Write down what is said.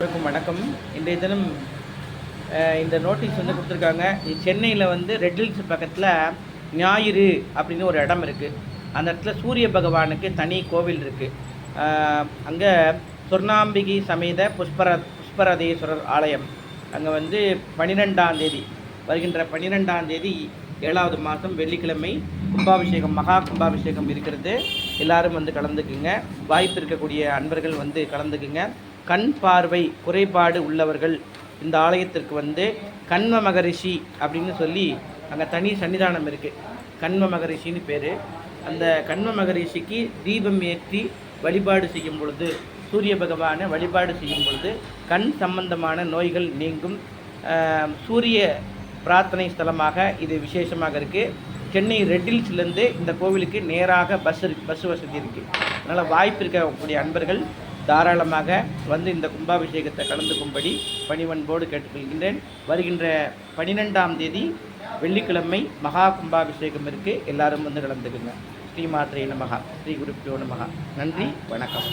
அனைவருக்கும் வணக்கம். இன்றைய தினம் இந்த நோட்டீஸ் வந்து கொடுத்துருக்காங்க. சென்னையில் வந்து ரெட் ஹில்ஸ் பக்கத்தில் ஞாயிறு அப்படின்னு ஒரு இடம் இருக்குது அந்த இடத்துல சூரிய பகவானுக்கு தனி கோவில் இருக்குது அங்கே சொர்ணாம்பிகை சமேத புஷ்பர புஷ்பரதேஸ்வரர் ஆலயம். அங்கே வந்து பன்னிரெண்டாம் தேதி வருகின்ற பன்னிரெண்டாம் தேதி ஏழாவது மாதம் வெள்ளிக்கிழமை கும்பாபிஷேகம் மகா கும்பாபிஷேகம் இருக்கிறது. எல்லாரும் வந்து கலந்துக்குங்க. வாய்ப்பு இருக்கக்கூடிய அன்பர்கள் வந்து கலந்துக்குங்க. கண் பார்வை குறைபாடு உள்ளவர்கள் இந்த ஆலயத்திற்கு வந்து கண்ம மகரிஷி அப்படின்னு சொல்லி அங்கே தனி சன்னிதானம் இருக்குது கண்ம மகரிஷின்னு பேர். அந்த கண்ம மகரிஷிக்கு தீபம் ஏற்றி வழிபாடு செய்யும் பொழுது சூரிய பகவானை வழிபாடு செய்யும் பொழுது கண் சம்பந்தமான நோய்கள் நீங்கும். சூரிய பிரார்த்தனை ஸ்தலமாக இது விசேஷமாக இருக்குது சென்னை ரெட்டில்ஸ்லேருந்து இந்த கோவிலுக்கு நேராக பஸ் பஸ் வசதி இருக்குது அதனால் வாய்ப்பு இருக்கக்கூடிய அன்பர்கள் தாராளமாக வந்து இந்த கும்பாபிஷேகத்தை கலந்துக்கும்படி பணிவன்போடு கேட்டுக்கொள்கின்றேன். வருகின்ற பனிரெண்டாம் தேதி வெள்ளிக்கிழமை மகா கும்பாபிஷேகம் இருக்குது எல்லாரும் வந்து கலந்துக்குங்க. ஸ்ரீ மாத்திரை நமகா. ஸ்ரீ குருப்பியோ நமகா. நன்றி. வணக்கம்.